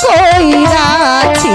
সকলি কইরাছি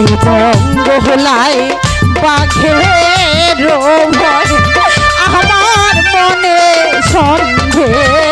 সেই বঙ্গলায় বাঘের আমার মনে সন্দেহ।